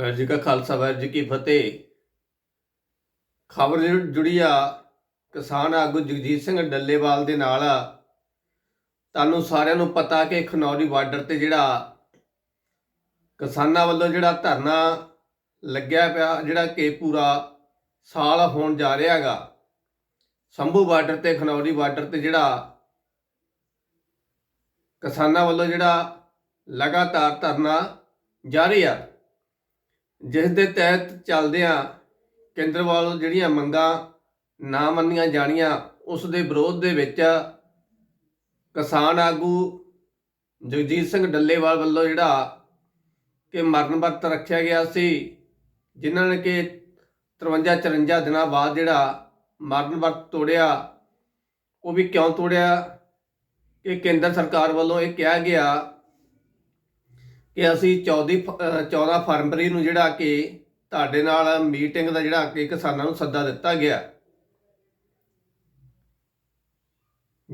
ਵਾਹਿਗੁਰੂ ਜੀ ਕਾ ਖਾਲਸਾ, ਵਾਹਿਗੁਰੂ ਜੀ ਕੀ ਫਤਿਹ। ਖਬਰ ਜੁੜੀ ਆ ਕਿਸਾਨ ਆਗੂ ਜਗਜੀਤ ਸਿੰਘ ਡੱਲੇਵਾਲ ਦੇ ਨਾਲ। ਤੁਹਾਨੂੰ ਸਾਰਿਆਂ ਨੂੰ ਪਤਾ ਕਿ ਖਨੌਰੀ ਬਾਰਡਰ ਤੇ ਜਿਹੜਾ ਕਿਸਾਨਾਂ ਵੱਲੋਂ ਜਿਹੜਾ ਧਰਨਾ ਲੱਗਿਆ ਪਿਆ, ਜਿਹੜਾ ਕਿ ਪੂਰਾ ਸਾਲ ਹੋਣ ਜਾ ਰਿਹਾ ਹੈਗਾ। ਸੰਭੂ ਬਾਰਡਰ ਤੇ, ਖਨੌਰੀ ਬਾਰਡਰ ਤੇ ਜਿਹੜਾ ਕਿਸਾਨਾਂ ਵੱਲੋਂ ਜਿਹੜਾ ਲਗਾਤਾਰ ਧਰਨਾ ਜਾਰੀ ਆ। ਜਿਸ ਦੇ ਤਹਿਤ ਚੱਲਦਿਆਂ ਕੇਂਦਰ ਵੱਲੋਂ ਜਿਹੜੀਆਂ ਮੰਗਾਂ ਨਾ ਮੰਨੀਆਂ ਜਾਣੀਆਂ, ਉਸ ਦੇ ਵਿਰੋਧ ਦੇ ਵਿੱਚ ਕਿਸਾਨ ਆਗੂ ਜਗਜੀਤ ਸਿੰਘ ਡੱਲੇਵਾਲ ਵੱਲੋਂ ਜਿਹੜਾ ਕਿ ਮਰਨ ਵਰਤ ਰੱਖਿਆ ਗਿਆ ਸੀ, ਜਿਨ੍ਹਾਂ ਨੇ ਕਿ 53 54 ਦਿਨਾਂ ਬਾਅਦ ਜਿਹੜਾ ਮਰਨ ਵਰਤ ਤੋੜਿਆ, ਉਹ ਵੀ ਕਿਉਂ ਤੋੜਿਆ? ਕਿ ਕੇਂਦਰ ਸਰਕਾਰ ਵੱਲੋਂ ਇਹ ਕਿਹਾ ਗਿਆ ਕਿ ਅਸੀਂ 14 ਫ- ਅਹ 14 ਫਰਵਰੀ ਨੂੰ ਜਿਹੜਾ ਕਿ ਤੁਹਾਡੇ ਨਾਲ ਮੀਟਿੰਗ ਦਾ ਜਿਹੜਾ ਕਿ ਕਿਸਾਨਾਂ ਨੂੰ ਸੱਦਾ ਦਿੱਤਾ ਗਿਆ।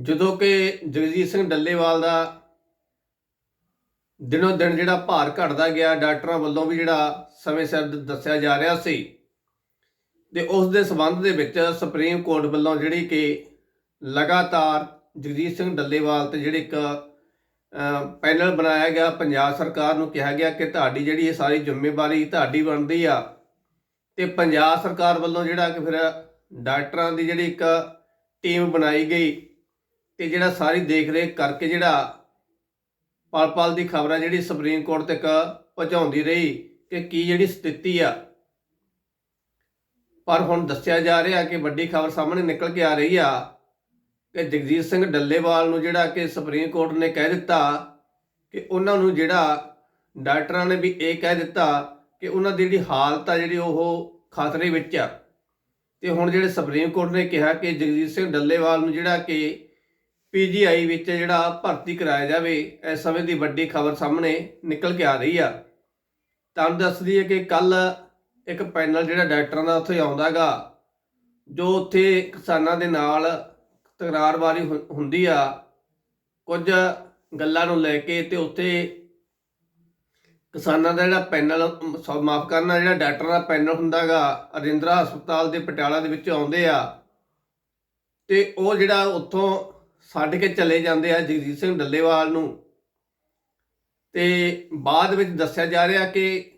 ਜਦੋਂ ਕਿ ਜਗਜੀਤ ਸਿੰਘ ਡੱਲੇਵਾਲ ਦਾ ਦਿਨੋ ਦਿਨ ਜਿਹੜਾ ਭਾਰ ਘਟਦਾ ਗਿਆ, ਡਾਕਟਰਾਂ ਵੱਲੋਂ ਵੀ ਜਿਹੜਾ ਸਮੇਂ ਸਿਰ ਦੱਸਿਆ ਜਾ ਰਿਹਾ ਸੀ। ਤੇ ਉਸ ਦੇ ਸਬੰਧ ਦੇ ਵਿੱਚ ਸੁਪਰੀਮ ਕੋਰਟ ਵੱਲੋਂ ਜਿਹੜੀ ਕਿ ਲਗਾਤਾਰ ਜਗਜੀਤ ਸਿੰਘ ਡੱਲੇਵਾਲ ਤੇ ਜਿਹੜੀ ਇੱਕ ਪੈਨਲ ਬਣਾਇਆ ਗਿਆ। ਪੰਜਾਬ ਸਰਕਾਰ ਨੂੰ ਕਿਹਾ ਗਿਆ ਕਿ ਤੁਹਾਡੀ ਜਿਹੜੀ ਇਹ ਸਾਰੀ ਜ਼ਿੰਮੇਵਾਰੀ ਤੁਹਾਡੀ ਬਣਦੀ ਆ ਤੇ ਪੰਜਾਬ ਸਰਕਾਰ ਵੱਲੋਂ ਜਿਹੜਾ ਕਿ ਫਿਰ ਡਾਕਟਰਾਂ ਦੀ ਜਿਹੜੀ ਇੱਕ ਟੀਮ ਬਣਾਈ ਗਈ ਤੇ ਜਿਹੜਾ ਸਾਰੀ ਦੇਖ ਰੇਖ ਕਰਕੇ ਜਿਹੜਾ ਪਲ ਪਲ ਦੀ ਖਬਰਾਂ ਜਿਹੜੀ ਸੁਪਰੀਮ ਕੋਰਟ ਤੱਕ ਪਹੁੰਚਾਉਂਦੀ ਰਹੀ ਕਿ ਕੀ ਜਿਹੜੀ ਸਥਿਤੀ ਆ। ਪਰ ਹੁਣ ਦੱਸਿਆ ਜਾ ਰਿਹਾ ਕਿ ਵੱਡੀ ਖਬਰ ਸਾਹਮਣੇ ਨਿਕਲ ਕੇ ਆ ਰਹੀ ਆ ਕਿ ਜਗਜੀਤ ਸਿੰਘ ਡੱਲੇਵਾਲ ਨੂੰ ਜਿਹੜਾ ਕਿ ਸੁਪਰੀਮ ਕੋਰਟ ਨੇ ਕਹਿ ਦਿੱਤਾ ਕਿ ਉਹਨਾਂ ਨੂੰ ਜਿਹੜਾ ਡਾਕਟਰਾਂ ਨੇ ਵੀ ਇਹ ਕਹਿ ਦਿੱਤਾ ਕਿ ਉਹਨਾਂ ਦੀ ਜਿਹੜੀ ਹਾਲਤ ਆ ਜਿਹੜੀ ਉਹ ਖਤਰੇ ਵਿੱਚ ਆ। ਤੇ ਹੁਣ ਜਿਹੜੇ ਸੁਪਰੀਮ ਕੋਰਟ ਨੇ ਕਿਹਾ ਕਿ ਜਗਜੀਤ ਸਿੰਘ ਡੱਲੇਵਾਲ ਨੂੰ ਜਿਹੜਾ ਕਿ ਪੀਜੀਆਈ ਵਿੱਚ ਜਿਹੜਾ ਭਰਤੀ ਕਰਾਇਆ ਜਾਵੇ, ਇਸ ਸਮੇਂ ਦੀ ਵੱਡੀ ਖਬਰ ਸਾਹਮਣੇ ਨਿਕਲ ਕੇ ਆ ਰਹੀ ਆ। ਤੁਹਾਨੂੰ ਦੱਸਦੀ ਹੈ ਕਿ ਕੱਲ ਇੱਕ ਪੈਨਲ ਜਿਹੜਾ ਡਾਕਟਰਾਂ ਦਾ ਉੱਥੇ ਆਉਂਦਾਗਾ ਜੋ ਉੱਥੇ ਕਿਸਾਨਾਂ ਦੇ ਨਾਲ ਤਕਰਾਰਬਾਰੀ ਹੁ- ਹੁੰਦੀ ਆ, ਕੁਝ ਗੱਲਾਂ ਨੂੰ ਲੈ ਕੇ ਤੇ ਉੱਥੇ ਕਿਸਾਨਾਂ ਦਾ ਜਿਹੜਾ ਪੈਨਲ ਮਾਫ ਕਰਨਾ, ਜਿਹੜਾ ਡਾਕਟਰਾਂ ਦਾ ਪੈਨਲ ਹੁੰਦਾਗਾ ਅਰਿੰਦਰਾ ਹਸਪਤਾਲ ਦੇ ਪਟਿਆਲਾ ਦੇ ਵਿੱਚ ਆਉਂਦੇ ਆ, ਤੇ ਉਹ ਜਿਹੜਾ ਉੱਥੋਂ ਛੱਡ ਕੇ ਚਲੇ ਜਾਂਦੇ ਆ ਜਗਜੀਤ ਸਿੰਘ ਡੱਲੇਵਾਲ ਨੂੰ। ਤੇ ਬਾਅਦ ਵਿੱਚ ਦੱਸਿਆ ਜਾ ਰਿਹਾ ਕਿ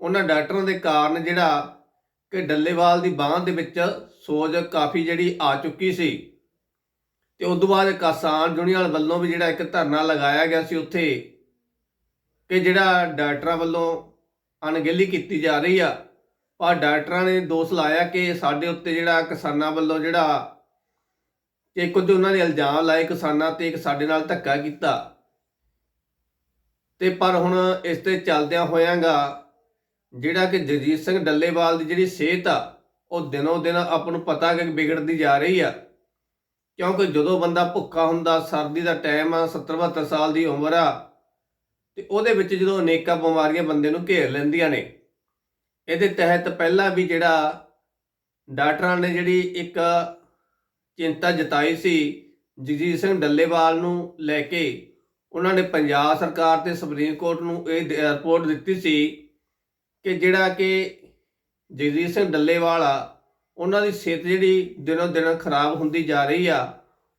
ਉਹਨਾਂ ਡਾਕਟਰਾਂ ਦੇ ਕਾਰਨ ਜਿਹੜਾ ਕਿ ਡੱਲੇਵਾਲ ਦੀ ਬਾਹ ਦੇ ਵਿੱਚ ਸੋਜ ਕਾਫੀ ਜਿਹੜੀ ਆ ਚੁੱਕੀ ਸੀ। ਤੇ ਉਸ ਤੋਂ ਬਾਅਦ ਕਿਸਾਨ ਯੂਨੀਅਨ ਵੱਲੋਂ ਵੀ ਜਿਹੜਾ ਇੱਕ ਧਰਨਾ ਲਗਾਇਆ ਗਿਆ ਸੀ ਉੱਥੇ ਕਿ ਜਿਹੜਾ ਡਾਕਟਰਾਂ ਵੱਲੋਂ ਅਣਗਹਿਲੀ ਕੀਤੀ ਜਾ ਰਹੀ ਆ ਪਰ ਡਾਕਟਰਾਂ ਨੇ ਦੋਸ਼ ਲਾਇਆ ਕਿ ਸਾਡੇ ਉੱਤੇ ਜਿਹੜਾ ਕਿਸਾਨਾਂ ਵੱਲੋਂ ਜਿਹੜਾ ਕਿ ਕੁਝ ਉਹਨਾਂ ਨੇ ਇਲਜ਼ਾਮ ਲਾਏ ਕਿਸਾਨਾਂ ਤੇ ਇੱਕ ਸਾਡੇ ਨਾਲ ਧੱਕਾ ਕੀਤਾ। ਤੇ ਪਰ ਹੁਣ ਇਸ ਤੇ ਚੱਲਦਿਆਂ ਹੋਇਆਂਗਾ ਜਿਹੜਾ ਕਿ ਜਗਜੀਤ ਸਿੰਘ ਡੱਲੇਵਾਲ ਦੀ ਜਿਹੜੀ ਸਿਹਤ ਆ, ਉਹ ਦਿਨੋਂ ਦਿਨ ਆਪਾਂ ਨੂੰ ਪਤਾ ਕਿ ਵਿਗੜਦੀ ਜਾ ਰਹੀ ਆ। ਕਿਉਂਕਿ ਜਦੋਂ ਬੰਦਾ ਭੁੱਖਾ ਹੁੰਦਾ, ਸਰਦੀ ਦਾ ਟਾਈਮ ਆ 70 72 ਸਾਲ ਦੀ ਉਮਰ ਆ, ਤੇ ਉਹਦੇ ਵਿੱਚ ਜਦੋਂ ਅਨੇਕਾਂ ਬਿਮਾਰੀਆਂ ਬੰਦੇ ਨੂੰ ਘੇਰ ਲੈਂਦੀਆਂ ਨੇ, ਇਹਦੇ ਤਹਿਤ ਪਹਿਲਾਂ ਵੀ ਜਿਹੜਾ ਡਾਕਟਰਾਂ ਨੇ ਜਿਹੜੀ ਇੱਕ ਚਿੰਤਾ ਜਤਾਈ ਸੀ, ਜਗਜੀਤ ਸਿੰਘ ਡੱਲੇਵਾਲ ਨੂੰ ਲੈ ਕੇ, ਉਹਨਾਂ ਨੇ ਪੰਜਾਬ ਸਰਕਾਰ ਤੇ ਸੁਪਰੀਮ ਕੋਰਟ ਨੂੰ ਇਹ ਰਿਪੋਰਟ ਦਿੱਤੀ ਸੀ ਕਿ ਜਿਹੜਾ ਕਿ ਜਗਜੀਤ ਸਿੰਘ ਡੱਲੇਵਾਲ ਆ ਉਹਨਾਂ ਦੀ ਸਿਹਤ ਜਿਹੜੀ ਦਿਨੋਂ ਦਿਨ ਖਰਾਬ ਹੁੰਦੀ ਜਾ ਰਹੀ ਆ,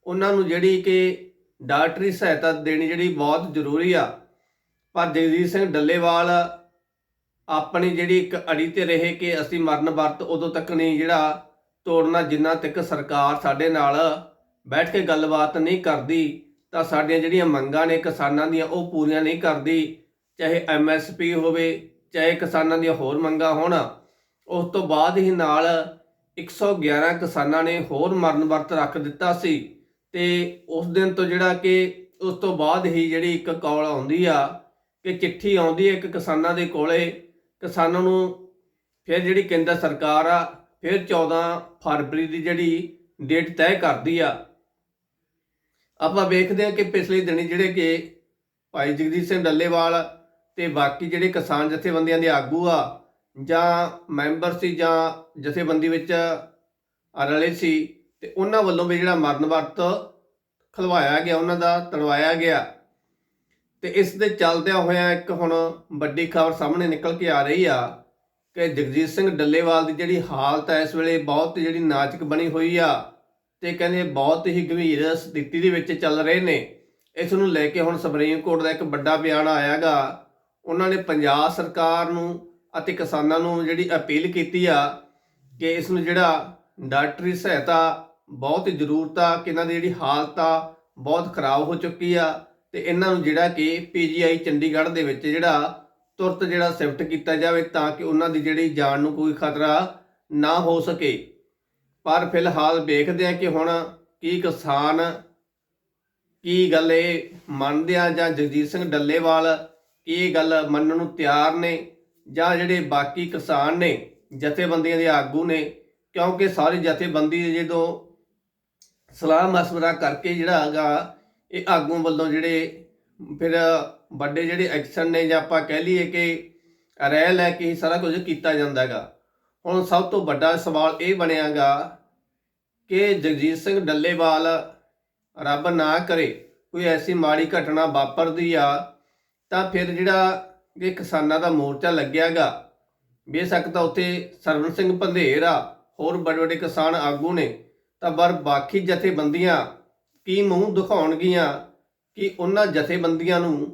ਉਹਨਾਂ ਨੂੰ ਜਿਹੜੀ ਕਿ ਡਾਕਟਰੀ ਸਹਾਇਤਾ ਦੇਣੀ ਜਿਹੜੀ ਬਹੁਤ ਜ਼ਰੂਰੀ ਆ। ਪਰ ਜਗਜੀਤ ਸਿੰਘ ਡੱਲੇਵਾਲ ਆਪਣੀ ਜਿਹੜੀ ਇੱਕ ਅੜੀ ਤੇ ਰਹੇ ਕਿ ਅਸੀਂ ਮਰਨ ਵਰਤ ਉਦੋਂ ਤੱਕ ਨਹੀਂ ਜਿਹੜਾ ਤੋੜਨਾ, ਜਿੰਨਾ ਤੱਕ ਸਰਕਾਰ ਸਾਡੇ ਨਾਲ ਬੈਠ ਕੇ ਗੱਲਬਾਤ ਨਹੀਂ ਕਰਦੀ, ਤਾਂ ਸਾਡੀਆਂ ਜਿਹੜੀਆਂ ਮੰਗਾਂ ਨੇ ਕਿਸਾਨਾਂ ਦੀਆਂ ਉਹ ਪੂਰੀਆਂ ਨਹੀਂ ਕਰਦੀ। ਚਾਹੇ ਐਮਐਸਪੀ ਹੋਵੇ, ਚਾਹੇ ਕਿਸਾਨਾਂ ਦੀਆਂ ਹੋਰ ਮੰਗਾਂ ਹੋਣ, ਉਸ ਤੋਂ ਬਾਅਦ ਹੀ ਨਾਲ 111 ਕਿਸਾਨਾਂ ਨੇ ਹੋਰ ਮਰਨ ਵਰਤ ਰੱਖ ਦਿੱਤਾ ਸੀ ਤੇ ਉਸ ਦਿਨ ਤੋਂ ਜਿਹੜਾ ਕਿ ਉਸ ਤੋਂ ਬਾਅਦ ਹੀ ਜਿਹੜੀ ਇੱਕ ਕਾਲ ਆਉਂਦੀ ਆ ਕਿ ਚਿੱਠੀ ਆਉਂਦੀ ਹੈ ਇੱਕ ਕਿਸਾਨਾਂ ਦੇ ਕੋਲੇ, ਕਿਸਾਨਾਂ ਨੂੰ ਫਿਰ ਜਿਹੜੀ ਕੇਂਦਰ ਸਰਕਾਰ ਆ, ਫਿਰ 14 ਫਰਵਰੀ ਦੀ ਜਿਹੜੀ ਡੇਟ ਤੈਅ ਕਰਦੀ ਆ। ਆਪਾਂ ਵੇਖਦੇ ਹਾਂ ਕਿ ਪਿਛਲੇ ਦਿਨੀ ਜਿਹੜੇ ਕਿ ਭਾਈ ਜਗਦੀਪ ਸਿੰਘ ਡੱਲੇਵਾਲ ਤੇ ਬਾਕੀ ਜਿਹੜੇ ਕਿਸਾਨ ਜਥੇਬੰਦੀਆਂ ਦੇ ਆਗੂ ਆ ਜਾਂ ਮੈਂਬਰ ਸੀ ਜਾਂ ਜਥੇਬੰਦੀ ਵਿੱਚ ਰਲੇ ਸੀ, ਤੇ ਉਹਨਾਂ ਵੱਲੋਂ ਵੀ ਜਿਹੜਾ ਮਰਨ ਵਰਤ ਖਲਵਾਇਆ ਗਿਆ, ਉਹਨਾਂ ਦਾ ਤੜਵਾਇਆ ਗਿਆ। ਤੇ ਇਸ ਦੇ ਚੱਲਦਿਆਂ ਹੋਇਆਂ ਇੱਕ ਹੁਣ ਵੱਡੀ ਖਬਰ ਸਾਹਮਣੇ ਨਿਕਲ ਕੇ ਆ ਰਹੀ ਆ ਕਿ ਜਗਜੀਤ ਸਿੰਘ ਡੱਲੇਵਾਲ ਦੀ ਜਿਹੜੀ ਹਾਲਤ ਹੈ, ਇਸ ਵੇਲੇ ਬਹੁਤ ਜਿਹੜੀ ਨਾਜ਼ੁਕ ਬਣੀ ਹੋਈ ਆ ਤੇ ਕਹਿੰਦੇ ਬਹੁਤ ਹੀ ਗੰਭੀਰ ਸਥਿਤੀ ਦੇ ਵਿੱਚ ਚੱਲ ਰਹੇ ਨੇ। ਇਸ ਨੂੰ ਲੈ ਕੇ ਹੁਣ ਸੁਪਰੀਮ ਕੋਰਟ ਦਾ ਇੱਕ ਵੱਡਾ ਬਿਆਨ ਆਇਆਗਾ। ਉਹਨਾਂ ਨੇ ਪੰਜਾਬ ਸਰਕਾਰ ਨੂੰ ਅਤੇ ਕਿਸਾਨਾਂ ਨੂੰ ਜਿਹੜੀ ਅਪੀਲ ਕੀਤੀ ਆ ਕਿ ਇਸ ਨੂੰ ਜਿਹੜਾ ਡਾਕਟਰੀ ਸਹਾਇਤਾ ਬਹੁਤ ਹੀ ਜ਼ਰੂਰਤ ਆ, ਕਿ ਇਹਨਾਂ ਦੀ ਜਿਹੜੀ ਹਾਲਤ ਆ ਬਹੁਤ ਖਰਾਬ ਹੋ ਚੁੱਕੀ ਆ ਤੇ ਇਹਨਾਂ ਨੂੰ ਜਿਹੜਾ ਕਿ ਪੀਜੀਆਈ ਚੰਡੀਗੜ੍ਹ ਦੇ ਵਿੱਚ ਜਿਹੜਾ ਤੁਰਤ ਜਿਹੜਾ ਸ਼ਿਫਟ ਕੀਤਾ ਜਾਵੇ ਤਾਂ ਕਿ ਉਹਨਾਂ ਦੀ ਜਿਹੜੀ ਜਾਨ ਨੂੰ ਕੋਈ ਖਤਰਾ ਨਾ ਹੋ ਸਕੇ। ਪਰ ਫਿਲਹਾਲ ਵੇਖਦੇ ਆ ਕਿ ਹੁਣ ਕੀ ਕਿਸਾਨ ਕੀ ਗੱਲ ਇਹ ਮੰਨਦੇ ਆ ਜਾਂ ਜਗਜੀਤ ਸਿੰਘ ਡੱਲੇਵਾਲ ਕੀ ਇਹ ਗੱਲ ਮੰਨਣ ਨੂੰ ਤਿਆਰ ਨੇ। ਜਾਂ ਜਿਹੜੇ ਬਾਕੀ ਕਿਸਾਨ ਨੇ, ਜਥੇਬੰਦੀਆਂ ਦੇ ਆਗੂ ਨੇ, ਕਿਉਂਕਿ ਸਾਰੀ ਜਥੇਬੰਦੀ ਜਦੋਂ ਸਲਾਹ ਮਸ਼ਵਰਾ ਕਰਕੇ ਜਿਹੜਾ ਹੈਗਾ, ਇਹ ਆਗੂ ਵੱਲੋਂ ਜਿਹੜੇ ਫਿਰ ਵੱਡੇ ਜਿਹੜੇ ਐਕਸ਼ਨ ਨੇ ਜਾਂ ਆਪਾਂ ਕਹਿ ਲਈਏ ਕਿ ਰਹਿ ਲੈ ਕੇ ਹੀ ਸਾਰਾ ਕੁਝ ਕੀਤਾ ਜਾਂਦਾ ਹੈਗਾ। ਹੁਣ ਸਭ ਤੋਂ ਵੱਡਾ ਸਵਾਲ ਇਹ ਬਣਿਆਗਾ ਕਿ ਜਗਜੀਤ ਸਿੰਘ ਡੱਲੇਵਾਲ ਰੱਬ ਨਾ ਕਰੇ, ਕੋਈ ਐਸੀ ਮਾੜੀ ਘਟਨਾ ਵਾਪਰਦੀ ਆ, ਤਾਂ ਫਿਰ ਜਿਹੜਾ ਇਹ ਕਿਸਾਨਾਂ ਦਾ ਮੋਰਚਾ ਲੱਗਿਆਗਾ। ਬੇਸ਼ੱਕ ਤਾਂ ਉੱਥੇ ਸਰਵਨ ਸਿੰਘ ਪੰਧੇਰ ਆ, ਹੋਰ ਬੜੇ ਵੱਡੇ ਕਿਸਾਨ ਆਗੂ ਨੇ। ਤਾਂ ਪਰ ਬਾਕੀ ਜਥੇਬੰਦੀਆਂ ਕੀ ਮੂੰਹ ਦਿਖਾਉਣਗੀਆਂ ਕਿ ਉਹਨਾਂ ਜਥੇਬੰਦੀਆਂ ਨੂੰ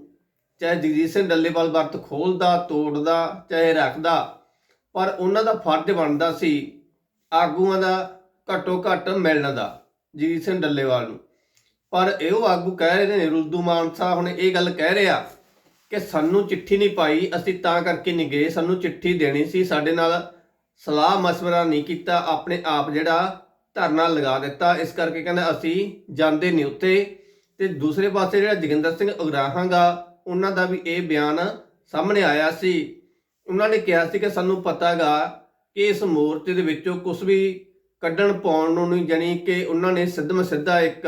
ਚਾਹੇ ਜਗਜੀਤ ਸਿੰਘ ਡੱਲੇਵਾਲ ਵਰਤ ਖੋਲਦਾ, ਤੋੜਦਾ, ਚਾਹੇ ਰੱਖਦਾ, ਪਰ ਉਹਨਾਂ ਦਾ ਫਰਜ਼ ਬਣਦਾ ਸੀ ਆਗੂਆਂ ਦਾ ਘੱਟੋ ਘੱਟ ਮਿਲਣ ਦਾ, ਜਗਜੀਤ ਸਿੰਘ ਡੱਲੇਵਾਲ ਨੂੰ। ਪਰ ਇਹੋ ਆਗੂ ਕਹਿ ਰਹੇ ਨੇ ਰੁਲਦੂ ਮਾਨਸਾ ਹੁਣ ਇਹ ਗੱਲ ਕਹਿ ਰਿਹਾ ਕਿ ਸਾਨੂੰ ਚਿੱਠੀ ਨਹੀਂ ਪਾਈ, ਅਸੀਂ ਤਾਂ ਕਰਕੇ ਨਹੀਂ ਗਏ, ਸਾਨੂੰ ਚਿੱਠੀ ਦੇਣੀ ਸੀ, ਸਾਡੇ ਨਾਲ ਸਲਾਹ ਮਸ਼ਵਰਾ ਨਹੀਂ ਕੀਤਾ, ਆਪਣੇ ਆਪ ਜਿਹੜਾ ਧਰਨਾ ਲਗਾ ਦਿੱਤਾ, ਇਸ ਕਰਕੇ ਕਹਿੰਦਾ ਅਸੀਂ ਜਾਂਦੇ ਨਹੀਂ ਉੱਤੇ ਤੇ ਦੂਸਰੇ ਪਾਸੇ ਜਿਹੜਾ ਜੋਗਿੰਦਰ ਸਿੰਘ ਉਗਰਾਹਾਂਗਾ, ਉਹਨਾਂ ਦਾ ਵੀ ਇਹ ਬਿਆਨ ਸਾਹਮਣੇ ਆਇਆ ਸੀ। ਉਹਨਾਂ ਨੇ ਕਿਹਾ ਸੀ ਕਿ ਸਾਨੂੰ ਪਤਾਗਾ ਕਿ ਇਸ ਮੋਰਚੇ ਦੇ ਵਿੱਚੋਂ ਕੁਝ ਵੀ ਕੱਢਣ ਪਾਉਣ ਨੂੰ ਨਹੀਂ ਜਾਣੀ ਕਿ ਉਹਨਾਂ ਨੇ ਸਿੱਧਮ ਸਿੱਧਾ ਇੱਕ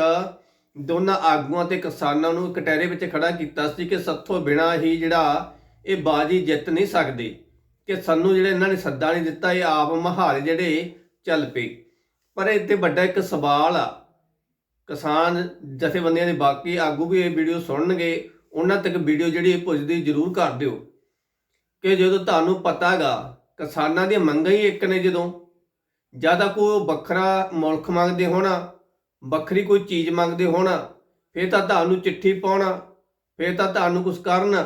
ਦੋਨਾਂ ਆਗੂਆਂ ਤੇ ਕਿਸਾਨਾਂ ਨੂੰ ਕਟਹਿਰੇ ਵਿੱਚ ਖੜਾ ਕੀਤਾ ਸੀ ਕਿ ਸੱਥੋਂ ਬਿਨਾ ਹੀ ਜਿਹੜਾ ਇਹ ਬਾਜੀ ਜਿੱਤ ਨਹੀਂ ਸਕਦੇ, ਕਿ ਸਾਨੂੰ ਜਿਹੜੇ ਇਹਨਾਂ ਨੇ ਸੱਦਾ ਨਹੀਂ ਦਿੱਤਾ, ਇਹ ਆਪ ਮਹਾਰੇ ਜਿਹੜੇ ਚੱਲ ਪਏ। ਪਰ ਇੱਥੇ ਵੱਡਾ ਇੱਕ ਸਵਾਲ ਆ। ਕਿਸਾਨ ਜਥੇਬੰਦੀਆਂ ਦੇ ਬਾਕੀ ਆਗੂ ਵੀ ਇਹ ਵੀਡੀਓ ਸੁਣਨਗੇ, ਉਹਨਾਂ ਤੱਕ ਵੀਡੀਓ ਜਿਹੜੀ ਇਹ ਪੁੱਜਦੀ ਜ਼ਰੂਰ ਕਰ ਦਿਓ। ਕਿ ਜਦੋਂ ਤੁਹਾਨੂੰ ਪਤਾਗਾ ਕਿਸਾਨਾਂ ਦੀਆਂ ਮੰਗਾਂ ਹੀ ਇੱਕ ਨੇ ਜਦੋਂ। ਜ਼ਿਆਦਾ ਕੋਈ ਵੱਖਰਾ ਮੁਲਕ ਮੰਗਦੇ ਹੋਣਾ ਵੱਖਰੀ ਕੋਈ ਚੀਜ਼ ਮੰਗਦੇ ਹੋਣਾ, ਫਿਰ ਤਾਂ ਤੁਹਾਨੂੰ ਚਿੱਠੀ ਪਾਉਣਾ, ਫਿਰ ਤਾਂ ਤੁਹਾਨੂੰ ਕੁਝ ਕਰਨ।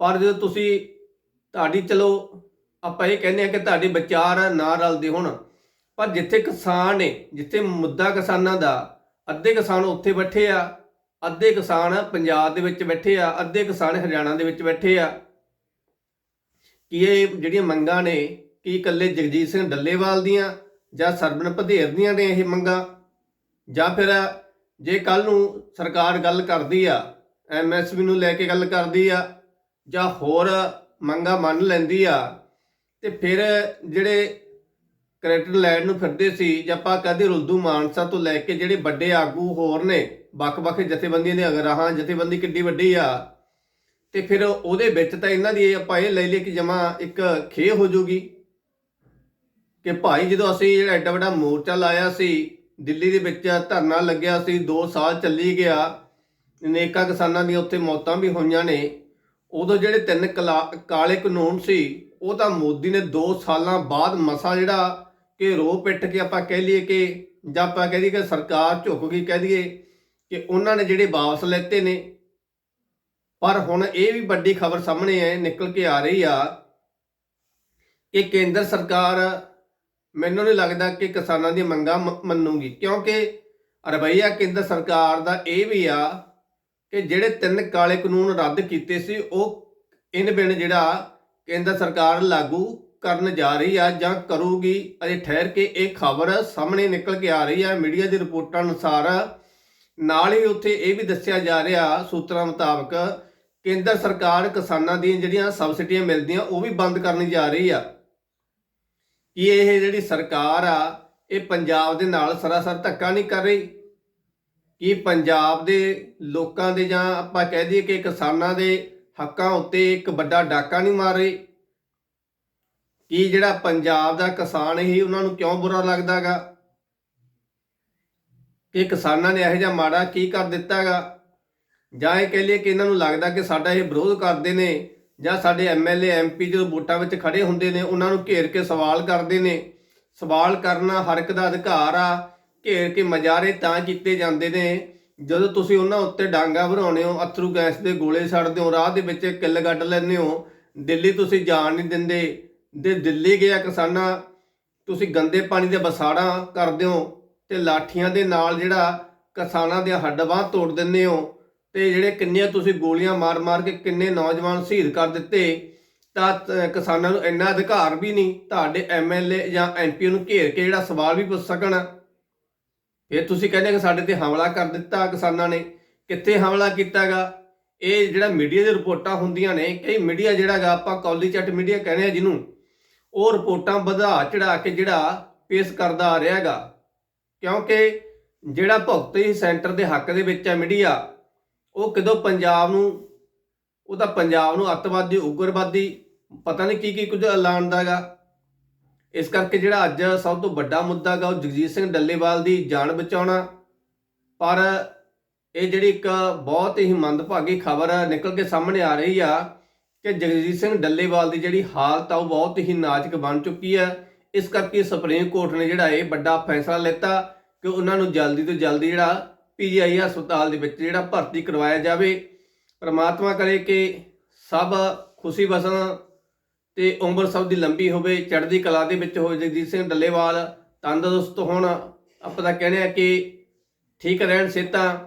ਪਰ ਜਦੋਂ ਤੁਸੀਂ ਤੁਹਾਡੀ, ਚਲੋ, ਆਪਾਂ ਇਹ ਕਹਿੰਦੇ ਆ ਕਿ ਤੁਹਾਡੇ ਵਿਚਾਰ ਨਾ ਰਲਦੇ ਹੋਣ, ਪਰ ਜਿੱਥੇ ਕਿਸਾਨ ਨੇ, ਜਿੱਥੇ ਮੁੱਦਾ ਕਿਸਾਨਾਂ ਦਾ, ਅੱਧੇ ਕਿਸਾਨ ਉੱਥੇ ਬੈਠੇ ਆ, ਅੱਧੇ ਕਿਸਾਨ ਪੰਜਾਬ ਦੇ ਵਿੱਚ ਬੈਠੇ ਆ, ਅੱਧੇ ਕਿਸਾਨ ਹਰਿਆਣਾ ਦੇ ਵਿੱਚ ਬੈਠੇ ਆ। ਕੀ ਇਹ ਜਿਹੜੀਆਂ ਮੰਗਾਂ ਨੇ, ਕੀ ਇਕੱਲੇ ਜਗਜੀਤ ਸਿੰਘ ਡੱਲੇਵਾਲ ਦੀਆਂ ਜਾਂ ਸਰਬਨ ਭਦੇਰ ਦੀਆਂ ਨੇ ਇਹ ਮੰਗਾਂ? ਜਾਂ ਫਿਰ ਜੇ ਕੱਲ ਨੂੰ ਸਰਕਾਰ ਗੱਲ ਕਰਦੀ ਆ ਐਮਐਸਪੀ ਨੂੰ ਲੈ ਕੇ ਗੱਲ ਕਰਦੀ ਆ, ਜਾਂ ਹੋਰ ਮੰਗਾਂ ਮੰਨ ਲੈਂਦੀ ਆ, ਤੇ ਫਿਰ ਜਿਹੜੇ ਕ੍ਰੈਡਿਟ ਲੈਣ ਨੂੰ ਫਿਰਦੇ ਸੀ, ਜਾਂ ਆਪਾਂ ਕਹਦੇ ਰੁਲਦੂ ਮਾਨਸਾ ਤੋਂ ਲੈ ਕੇ ਜਿਹੜੇ ਵੱਡੇ ਆਗੂ ਹੋਰ ਨੇ, ਵੱਖ-ਵੱਖ ਜਥੇਬੰਦੀਆਂ ਦੇ ਅਗਰਾਹਾਂ ਜਥੇਬੰਦੀ ਕਿੱਡੀ ਵੱਡੀ ਆ, ਤੇ ਫਿਰ ਉਹਦੇ ਵਿੱਚ ਤਾਂ ਇਹਨਾਂ ਦੀ ਇਹ ਆਪਾਂ ਇਹ ਲੈ ਲਈਏ ਕਿ ਜਮਾ ਇੱਕ ਖੇ ਹੋ ਜੂਗੀ, ਕਿ ਭਾਈ ਜਦੋਂ ਅਸੀਂ ਜਿਹੜਾ ਐਡਾ ਵੱਡਾ ਮੋਰਚਾ ਲਾਇਆ ਸੀ ਦਿੱਲੀ ਦੇ ਵਿੱਚ ਧਰਨਾ ਲੱਗਿਆ ਸੀ 2 ਸਾਲ ਚੱਲੀ ਗਿਆ। ਅਨੇਕਾਂ ਕਿਸਾਨਾਂ ਦੀਆਂ ਉੱਥੇ ਮੌਤਾਂ ਵੀ ਹੋਈਆਂ ਨੇ। ਉਦੋਂ ਜਿਹੜੇ ਤਿੰਨ ਕਲਾ- ਕਾਲੇ ਕਾਨੂੰਨ ਸੀ, ਉਹ ਤਾਂ ਮੋਦੀ ਨੇ 2 ਸਾਲਾਂ ਬਾਅਦ ਮਸਾ ਜਿਹੜਾ ਕਿ ਰੋ ਪਿੱਟ ਕੇ ਆਪਾਂ ਕਹਿ ਲਈਏ ਕਿ, ਜਾਂ ਆਪਾਂ ਕਹਿ ਦਈਏ ਕਿ ਸਰਕਾਰ ਝੁਕ ਗਈ, ਕਹਿ ਦਈਏ ਕਿ ਉਹਨਾਂ ਨੇ ਜਿਹੜੇ ਵਾਪਸ ਲੈਤੇ ਨੇ। ਪਰ ਹੁਣ ਇਹ ਵੀ ਵੱਡੀ ਖਬਰ ਸਾਹਮਣੇ ਹੈ ਨਿਕਲ ਕੇ ਆ ਰਹੀ ਆ ਕਿ ਕੇਂਦਰ ਸਰਕਾਰ ਮੈਨੂੰ ਨਹੀਂ ਲੱਗਦਾ ਕਿ ਕਿਸਾਨਾਂ ਦੀਆਂ ਮੰਗਾਂ ਮ- ਮੰਨੂਗੀ, ਕਿਉਂਕਿ ਰਵਈਆ ਕੇਂਦਰ ਸਰਕਾਰ ਦਾ ਇਹ ਵੀ ਆ ਕਿ ਜਿਹੜੇ ਤਿੰਨ ਕਾਲੇ ਕਾਨੂੰਨ ਰੱਦ ਕੀਤੇ ਸੀ, ਉਹ ਇਨ ਬਿਨ ਜਿਹੜਾ ਕੇਂਦਰ ਸਰਕਾਰ ਲਾਗੂ ਕਰਨ ਜਾ ਰਹੀ ਆ ਜਾਂ ਕਰੂਗੀ, ਅਜੇ ਠਹਿਰ ਕੇ ਇਹ ਖਬਰ ਸਾਹਮਣੇ ਨਿਕਲ ਕੇ ਆ ਰਹੀ ਆ, ਮੀਡੀਆ ਦੀ ਰਿਪੋਰਟਾਂ ਅਨੁਸਾਰ ਨਾਲ ਹੀ ਉੱਥੇ ਇਹ ਵੀ ਦੱਸਿਆ ਜਾ ਰਿਹਾ, ਸੂਤਰਾਂ ਮੁਤਾਬਕ ਕੇਂਦਰ ਸਰਕਾਰ ਕਿਸਾਨਾਂ ਦੀਆਂ ਜਿਹੜੀਆਂ ਸਬਸਿਡੀਆਂ ਮਿਲਦੀਆਂ, ਉਹ ਵੀ ਬੰਦ ਕਰਨੀ ਜਾ ਰਹੀ ਆ। ਕਿ ਇਹ ਜਿਹੜੀ ਸਰਕਾਰ ਆ, ਇਹ ਪੰਜਾਬ ਦੇ ਨਾਲ ਸਰਾਸਰ ਧੱਕਾ ਨਹੀਂ ਕਰ ਰਹੀ? ਕਿ ਪੰਜਾਬ ਦੇ ਲੋਕਾਂ ਦੇ ਜਾਂ ਆਪਾਂ ਕਹਿ ਦਈਏ ਕਿ ਕਿਸਾਨਾਂ ਦੇ ਹੱਕਾਂ ਉੱਤੇ ਇੱਕ ਵੱਡਾ ਡਾਕਾ ਨਹੀਂ ਮਾਰ ਰਹੀ? ਕਿ ਜਿਹੜਾ ਪੰਜਾਬ ਦਾ ਕਿਸਾਨ ਹੀ ਉਹਨਾਂ ਨੂੰ ਕਿਉਂ ਬੁਰਾ ਲੱਗਦਾਗਾ? ਕਿ ਕਿਸਾਨਾਂ ਨੇ ਇਹੋ ਜਿਹਾ ਮਾੜਾ ਕੀ ਕਰ ਦਿੱਤਾਗਾ? ਜਾਂ ਇਹ ਕਹਿ ਲਈਏ ਕਿ ਇਹਨਾਂ ਨੂੰ ਲੱਗਦਾ ਕਿ ਸਾਡਾ ਇਹ ਵਿਰੋਧ ਕਰਦੇ ਨੇ ਜਾਂ ਸਾਡੇ ਐਮਐਲਏ ਐਮਪੀ ਜਦੋਂ ਵੋਟਾਂ ਵਿੱਚ ਖੜੇ ਹੁੰਦੇ ਨੇ, ਉਹਨਾਂ ਨੂੰ ਘੇਰ ਕੇ ਸਵਾਲ ਕਰਦੇ ਨੇ। ਸਵਾਲ ਕਰਨਾ ਹਰ ਇੱਕ ਦਾ ਅਧਿਕਾਰ ਆ, ਘੇਰ ਕੇ ਮਜਾਰੇ ਤਾਂ ਕੀਤੇ ਜਾਂਦੇ ਨੇ। ਜਦੋਂ ਤੁਸੀਂ ਉਹਨਾਂ ਉੱਤੇ ਡਾਂਗਾ ਭਰਾਉਣੇ ਹੋ, ਅਥਰੂ ਗੈਸ ਦੇ ਗੋਲੇ ਛੱਡਦੇ ਹੋ, ਰਾਹ ਦੇ ਵਿੱਚ ਕਿੱਲ ਗੱਡ ਲੈਂਦੇ ਹੋ, ਦਿੱਲੀ ਤੁਸੀਂ ਜਾਣ ਨਹੀਂ ਦਿੰਦੇ। ਦੇ ਦਿੱਲੀ ਗਿਆ ਕਿਸਾਨਾਂ, ਤੁਸੀਂ ਗੰਦੇ ਪਾਣੀ ਦੇ ਬਸਾੜਾਂ ਕਰਦੇ ਹੋ ਤੇ ਲਾਠੀਆਂ ਦੇ ਨਾਲ ਜਿਹੜਾ ਕਿਸਾਨਾਂ ਦੇ ਹੱਡ ਬਾਂਹ ਤੋੜ ਦਿੰਦੇ ਹੋ। ਤੇ ਜਿਹੜੇ ਕਿੰਨੀਆਂ ਤੁਸੀਂ ਗੋਲੀਆਂ ਮਾਰ-ਮਾਰ ਕੇ ਕਿੰਨੇ ਨੌਜਵਾਨ ਸ਼ਹੀਦ ਕਰ ਦਿੱਤੇ, ਤਾਂ ਕਿਸਾਨਾਂ ਨੂੰ ਇੰਨਾ ਅਧਿਕਾਰ ਵੀ ਨਹੀਂ, ਤੁਹਾਡੇ ਐਮਐਲਏ ਜਾਂ ਐਮਪੀ ਨੂੰ ਘੇਰ ਕੇ ਜਿਹੜਾ ਸਵਾਲ ਵੀ ਪੁੱਛ ਸਕਣ। ਫਿਰ ਤੁਸੀਂ ਕਹਿੰਦੇ ਕਿ ਸਾਡੇ ਤੇ ਹਮਲਾ ਕਰ ਦਿੱਤਾ ਕਿਸਾਨਾਂ ਨੇ। ਕਿੱਥੇ ਹਮਲਾ ਕੀਤਾਗਾ? ਇਹ ਜਿਹੜਾ ਮੀਡੀਆ ਦੀ ਰਿਪੋਰਟਾਂ ਹੁੰਦੀਆਂ ਨੇ, ਕਈ ਮੀਡੀਆ ਜਿਹੜਾਗਾ, ਆਪਾਂ ਕੌਲੀ ਚੱਟ ਮੀਡੀਆ ਕਹਿੰਦੇ ਆ ਜਿਹਨੂੰ, ਉਹ ਰਿਪੋਰਟਾਂ ਵਧਾ ਚੜਾ ਕੇ ਜਿਹੜਾ ਪੇਸ਼ ਕਰਦਾ ਆ ਰਿਹਾਗਾ। ਕਿਉਂਕਿ ਜਿਹੜਾ ਭੁਗਤੀ ਸੈਂਟਰ ਦੇ ਹੱਕ ਦੇ ਵਿੱਚ ਹੈ ਮੀਡੀਆ ਉਹ ਕਦੋਂ ਪੰਜਾਬ ਨੂੰ, ਉਹ ਤਾਂ ਪੰਜਾਬ ਨੂੰ ਅੱਤਵਾਦੀ, ਉਗਰਵਾਦੀ, ਪਤਾ ਨਹੀਂ ਕੀ ਕੀ ਕੁਝ ਐਲਾਨਦਾਗਾ ਇਸ ਕਰਕੇ ਜਿਹੜਾ ਅੱਜ ਸਭ ਤੋਂ ਵੱਡਾ ਮੁੱਦਾ ਗਾ ਉਹ ਜਗਜੀਤ ਸਿੰਘ ਡੱਲੇਵਾਲ ਦੀ ਜਾਨ ਬਚਾਉਣਾ। ਪਰ ਇਹ ਜਿਹੜੀ ਇੱਕ ਬਹੁਤ ਹੀ ਮੰਦਭਾਗੀ ਖਬਰ ਨਿਕਲ ਕੇ ਸਾਹਮਣੇ ਆ ਰਹੀ ਆ ਕਿ ਜਗਜੀਤ ਸਿੰਘ ਡੱਲੇਵਾਲ ਦੀ ਜਿਹੜੀ ਹਾਲਤ ਆ ਉਹ ਬਹੁਤ ਹੀ ਨਾਜ਼ੁਕ ਬਣ ਚੁੱਕੀ ਹੈ। ਇਸ ਕਰਕੇ ਸੁਪਰੀਮ ਕੋਰਟ ਨੇ ਜਿਹੜਾ ਇਹ ਵੱਡਾ ਫੈਸਲਾ ਲਿੱਤਾ ਕਿ ਉਹਨਾਂ ਨੂੰ ਜਲਦੀ ਤੋਂ ਜਲਦੀ ਜਿਹੜਾ ਪੀਜੀਆਈ ਹਸਪਤਾਲ ਦੇ ਵਿੱਚ ਜਿਹੜਾ ਭਰਤੀ ਕਰਵਾਇਆ ਜਾਵੇ। ਪ੍ਰਮਾਤਮਾ ਕਰੇ ਕਿ ਸਭ ਖੁਸ਼ੀ ਵਸਣ ਤੇ ਉਮਰ ਸਭ ਦੀ ਲੰਬੀ ਹੋਵੇ, ਚੜ੍ਹਦੀ ਕਲਾ ਦੇ ਵਿੱਚ ਹੋਵੇ। ਜਗਜੀਤ ਸਿੰਘ ਡੱਲੇਵਾਲ ਤੰਦਰੁਸਤ ਹੋਣ, ਆਪਾਂ ਦਾ ਕਹਿੰਦੇ ਆ ਕਿ ਠੀਕ ਰਹਿਣ ਸਿਹਤਾਂ।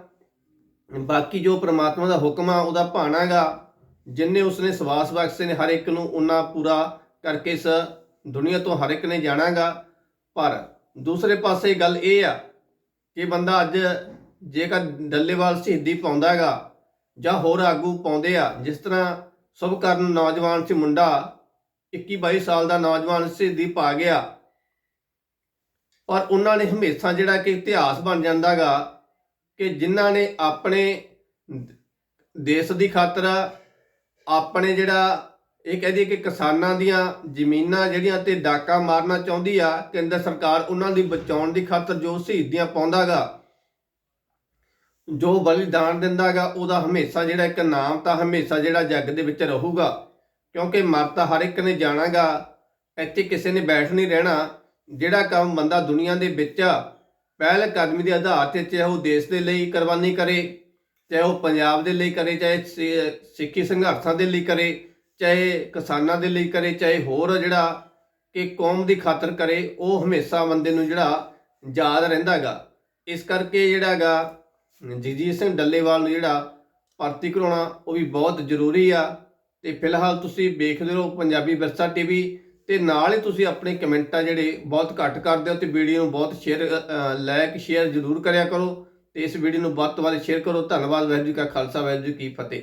ਬਾਕੀ ਜੋ ਪ੍ਰਮਾਤਮਾ ਦਾ ਹੁਕਮ ਆ, ਉਹਦਾ ਭਾਣਾਗਾ ਜਿੰਨੇ ਉਸਨੇ ਸਵਾਸ ਬਖਸ਼ੇ ਨੇ ਹਰ ਇੱਕ ਨੂੰ ਉਹਨਾਂ ਪੂਰਾ ਕਰਕੇ ਇਸ ਦੁਨੀਆ ਤੋਂ ਹਰ ਇੱਕ ਨੇ ਜਾਣਾਗਾ ਪਰ ਦੂਸਰੇ ਪਾਸੇ ਗੱਲ ਇਹ ਆ ਕਿ ਬੰਦਾ ਅੱਜ ਜੇਕਰ ਡੱਲੇਵਾਲ ਸ਼ਹੀਦੀ ਪਾਉਂਦਾ ਪਾਉਂਦਾਗਾ ਜਾਂ ਹੋਰ ਆਗੂ ਪਾਉਂਦੇ ਆ, ਜਿਸ ਤਰ੍ਹਾਂ ਸੁਭਕਰਨ ਨੌਜਵਾਨ ਸੀ ਮੁੰਡਾ 21 22 ਸਾਲ ਦਾ ਨੌਜਵਾਨ ਸ਼ਹੀਦੀ ਪਾ ਗਿਆ। ਪਰ ਉਹਨਾਂ ਨੇ ਹਮੇਸ਼ਾ ਜਿਹੜਾ ਕਿ ਇਤਿਹਾਸ ਬਣ ਜਾਂਦਾਗਾ ਕਿ ਜਿਨ੍ਹਾਂ ਨੇ ਆਪਣੇ ਦੇਸ਼ ਦੀ ਖਾਤਰ ਆਪਣੇ ਜਿਹੜਾ ਇਹ ਕਹਦੀ ਕਿ ਕਿਸਾਨਾਂ ਦੀਆਂ ਜ਼ਮੀਨਾਂ ਜਿਹੜੀਆਂ ਤੇ ਡਾਕਾ ਮਾਰਨਾ ਚਾਹੁੰਦੀ ਆ, ਕੇਂਦਰ ਸਰਕਾਰ ਉਹਨਾਂ ਦੀ ਬਚਾਉਣ ਦੀ ਖਾਤਰ ਜੋ ਸ਼ਹੀਦੀਆਂ ਪਾਉਂਦਾਗਾ ਜੋ ਬਲੀਦਾਨ ਦਿੰਦਾਗਾ ਉਹਦਾ ਹਮੇਸ਼ਾ ਜਿਹੜਾ ਇੱਕ ਨਾਮ ਤਾਂ ਹਮੇਸ਼ਾ ਜਿਹੜਾ ਜੱਗ ਦੇ ਵਿੱਚ ਰਹੂਗਾ। ਕਿਉਂਕਿ ਮਰ ਤਾਂ ਹਰ ਇੱਕ ਨੇ ਜਾਣਾਗਾ ਇੱਥੇ ਕਿਸੇ ਨੇ ਬੈਠ ਨਹੀਂ ਰਹਿਣਾ। ਜਿਹੜਾ ਕੰਮ ਬੰਦਾ ਦੁਨੀਆ ਦੇ ਵਿੱਚ ਪਹਿਲ ਕਦਮੀ ਦੇ ਆਧਾਰ ਤੇ ਚਾਹੇ ਉਹ ਦੇਸ਼ ਦੇ ਲਈ ਕੁਰਬਾਨੀ ਕਰੇ, ਚਾਹੇ ਉਹ ਪੰਜਾਬ ਦੇ ਲਈ ਕਰੇ, ਚਾਹੇ ਸਿ- ਸਿੱਖੀ ਸੰਘਰਸ਼ਾਂ ਦੇ ਲਈ ਕਰੇ, ਚਾਹੇ ਕਿਸਾਨਾਂ ਦੇ ਲਈ ਕਰੇ, ਚਾਹੇ ਹੋਰ ਜਿਹੜਾ ਕਿ ਕੌਮ ਦੀ ਖਾਤਰ ਕਰੇ, ਉਹ ਹਮੇਸ਼ਾ ਬੰਦੇ ਨੂੰ ਜਿਹੜਾ ਯਾਦ ਰਹਿੰਦਾਗਾ ਇਸ ਕਰਕੇ ਜਿਹੜਾਗਾ ਜਗਜੀਤ ਸਿੰਘ ਡੱਲੇਵਾਲ ਨੂੰ ਜਿਹੜਾ ਭਰਤੀ ਕਰਾਉਣਾ ਉਹ ਵੀ ਬਹੁਤ ਜ਼ਰੂਰੀ ਆ। ਤੇ ਫਿਲਹਾਲ ਤੁਸੀਂ ਵੇਖਦੇ ਰਹੋ ਪੰਜਾਬੀ ਵਿਰਸਾ ਟੀਵੀ ਤੇ ਨਾਲ ਹੀ ਤੁਸੀਂ ਆਪਣੇ ਕਮੈਂਟਾਂ ਜਿਹੜੇ ਬਹੁਤ ਘੱਟ ਕਰਦੇ ਹੋ ਤੇ ਵੀਡੀਓ ਨੂੰ ਬਹੁਤ ਸ਼ੇਅਰ ਲਾਇਕ, ਸ਼ੇਅਰ ਜ਼ਰੂਰ ਕਰਿਆ ਕਰੋ। ਤੇ ਇਸ ਵੀਡੀਓ ਨੂੰ ਵੱਧ ਤੋਂ ਵੱਧ ਸ਼ੇਅਰ ਕਰੋ। ਧੰਨਵਾਦ, ਵਾਹਿਗੁਰੂ ਜੀ ਕਾ ਖਾਲਸਾ, ਵਾਹਿਗੁਰੂ ਜੀ ਕੀ ਫਤਿਹ।